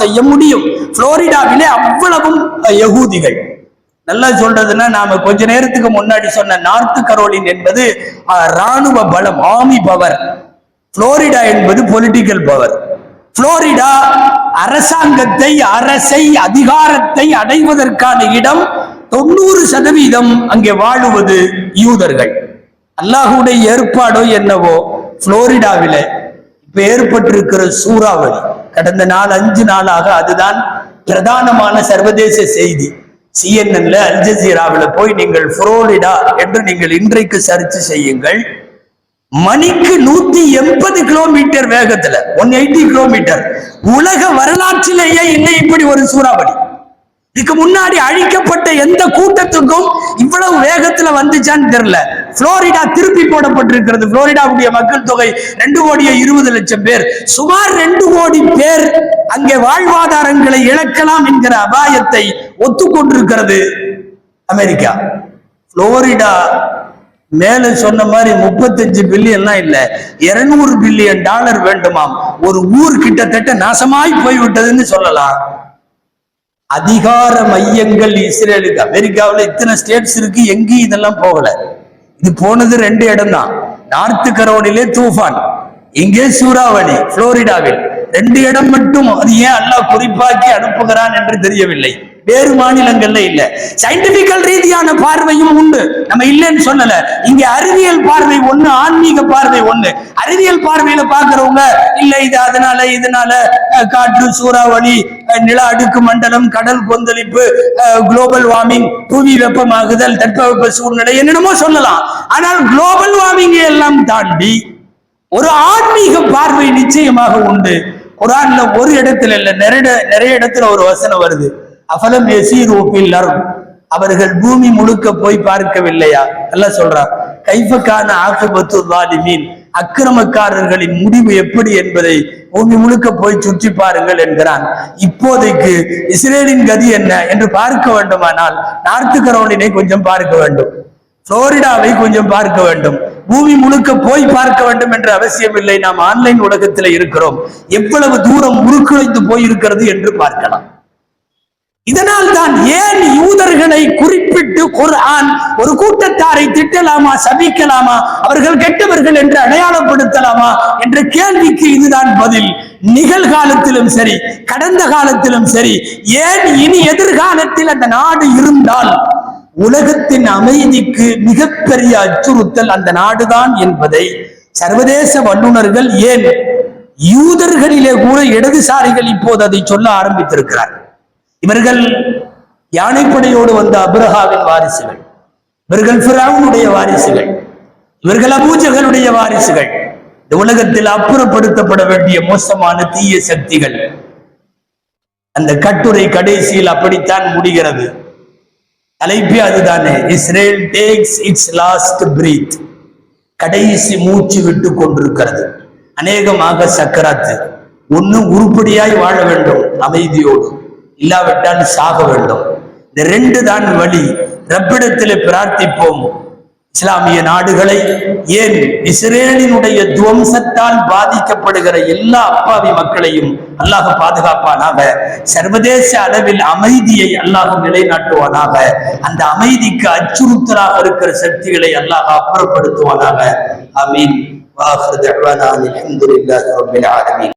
செய்ய முடியும். புளோரிடாவிலே அவ்வளவும் யகூதிகள். நல்லா சொல்றதுன்னா நாம கொஞ்ச நேரத்துக்கு முன்னாடி சொன்ன நார்த்து கரோலின் என்பது ராணுவ பலம் ஆமி பவர். புளோரிடா என்பது பொலிட்டிக்கல் பவர். புளோரிடா அரசாங்கத்தை அரசை அதிகாரத்தை அடைவதற்கான இடம் தொண்ணூறு சதவீதம் அங்கே வாழுவது யூதர்கள். அல்லாஹுடைய ஏற்பாடோ என்னவோ புளோரிடாவில இப்ப ஏற்பட்டிருக்கிற சூறாவளி. கடந்த நாள் அஞ்சு நாளாக அதுதான் பிரதானமான சர்வதேச செய்தி. சிஎன்என்ல அல் போய் நீங்கள் புரோலிடா என்று நீங்கள் இன்றைக்கு சர்ச் செய்யுங்கள். மணிக்கு நூத்தி எண்பது கிலோமீட்டர் வேகத்துல ஒன் எயிட்டி கிலோமீட்டர் உலக வரலாற்றிலேயே இல்லை இப்படி ஒரு சூறாவளி. இதுக்கு முன்னாடி அழிக்கப்பட்ட எந்த கூட்டத்துக்கும் இவ்வளவு வேகத்துல வந்துச்சான்னு தெரியல. புளோரிடா திருப்பி போடப்பட்டிருக்கிறது. புளோரிடாவுடைய மக்கள் தொகை ரெண்டு கோடியே இருபது லட்சம் பேர். சுமார் ரெண்டு கோடி பேர் அங்கே வாழ்வாதாரங்களை இழக்கலாம் என்கிற அபாயத்தை ஒத்துக்கொண்டிருக்கிறது அமெரிக்கா. புளோரிடா மேல சொன்ன மாதிரி முப்பத்தஞ்சு பில்லியன்லாம் இல்ல. இருநூறு பில்லியன் டாலர் வேண்டுமாம். ஒரு ஊர் கிட்டத்தட்ட நாசமாய் போய்விட்டதுன்னு சொல்லலாம். அதிகார மையங்கள் இஸ்ரேலுக்கு அமெரிக்காவுல இத்தனை ஸ்டேட்ஸ் இருக்கு எங்கேயும் இதெல்லாம் போகல. இது போனது ரெண்டு இடம் தான் நார்த்து கரோனிலே தூஃபான் இங்கே சூறாவளி புளோரிடாவில். ரெண்டு இடம் மட்டும் அது ஏன் அல்லாஹ் குறிப்பாக்கி அனுப்புகிறான் என்று தெரியவில்லை. வேறு மாநிலங்கள்ல இல்ல. சயின்டிபிக்கல் ரீதியான பார்வையும் உண்டு. நம்ம இல்லைன்னு சொல்லல. இங்க அறிவியல் பார்வை ஒண்ணு ஆன்மீக பார்வை ஒண்ணு. அறிவியல் பார்வையில பாக்குறவங்க இல்ல இது அதனால இதனால காற்று சூறாவளி நில அடுக்கு மண்டலம் கடல் கொந்தளிப்பு குளோபல் வார்மிங் புவி வெப்பமாகுதல் தட்பவெப்ப சூழ்நிலை என்னென்னமோ சொல்லலாம். ஆனால் குளோபல் வார்மிங் எல்லாம் தாண்டி ஒரு ஆன்மீக பார்வை நிச்சயமாக உண்டு. குரான்ல ஒரு இடத்துல இல்ல நிறைய நிறைய இடத்துல ஒரு வசனம் வருது. அஃபலம் எசீரூப்பில் அவர்கள் பூமி முழுக்க போய் பார்க்கவில்லையா? எல்லாம் சொல்றார் கைஃபக்கான ஆக்குபத்து வாலிமீன் அக்கிரமக்காரர்களின் முடிவு எப்படி என்பதை பூமி முழுக்க போய் சுற்றி பாருங்கள் என்கிறான். இப்போதைக்கு இஸ்ரேலின் கதி என்ன என்று பார்க்க வேண்டுமானால் நார்த்து கரோலினை கொஞ்சம் பார்க்க வேண்டும். புளோரிடாவை கொஞ்சம் பார்க்க வேண்டும். பூமி முழுக்க போய் பார்க்க வேண்டும் என்ற அவசியம் இல்லை நாம் ஆன்லைன் உலகத்தில் இருக்கிறோம். எவ்வளவு தூரம் உருக்குலைந்து போயிருக்கிறது என்று பார்க்கலாம். இதனால் தான் ஏன் யூதர்களை குறிப்பிட்டு குர்ஆன் ஒரு கூட்டத்தாரை திட்டலாமா சபிக்கலாமா அவர்கள் கெட்டவர்கள் என்று அடையாளப்படுத்தலாமா என்ற கேள்விக்கு இதுதான் பதில். நிகழ்காலத்திலும் சரி கடந்த காலத்திலும் சரி ஏன் இனி எதிர்காலத்தில் அந்த நாடு இருந்தால் உலகத்தின் அமைதிக்கு மிகப்பெரிய அச்சுறுத்தல் அந்த நாடுதான் என்பதை சர்வதேச வல்லுநர்கள் ஏன் யூதர்களிலே கூட இடதுசாரிகள் இப்போது அதை சொல்ல ஆரம்பித்திருக்கிறார். இவர்கள் யானைப்படையோடு வந்த அப்ரஹாவின் வாரிசுகள் இவர்கள் பிராவுனுடைய வாரிசுகள் இவர்கள் அபூஜகளுடைய வாரிசுகள். இந்த உலகத்தில் அப்புறப்படுத்தப்பட வேண்டிய மோசமான தீய சக்திகள் அந்த கட்டுரை கடைசியில் அப்படித்தான் முடிகிறது. தலைப்பே அதுதானே. Israel takes its last breath கடைசி மூச்சு விட்டு கொண்டிருக்கிறது. அநேகமாக சக்கராத்து. ஒண்ணு உருப்படியாய் வாழ வேண்டும் அமைதியோடு. இல்லாவிட்டால் சாக வேண்டும். இந்த ரெண்டு தான் வழி. ரப்பிடத்தில் பிரார்த்திப்போம். இஸ்லாமிய நாடுகளை ஏன் இஸ்ரேலினுடைய துவம்சத்தால் பாதிக்கப்படுகிற எல்லா அப்பாவி மக்களையும் அல்லாஹ் பாதுகாப்பானாக சர்வதேச அளவில் அமைதியை அல்லாஹ் நிலைநாட்டுவானாக அந்த அமைதிக்கு அச்சுறுத்தலாக இருக்கிற சக்திகளை அல்லாஹ் அப்புறப்படுத்துவானாக. அமீன் வாஹர் அல்ஹம்துலில்லாஹி ரப்பில் ஆலமீன்.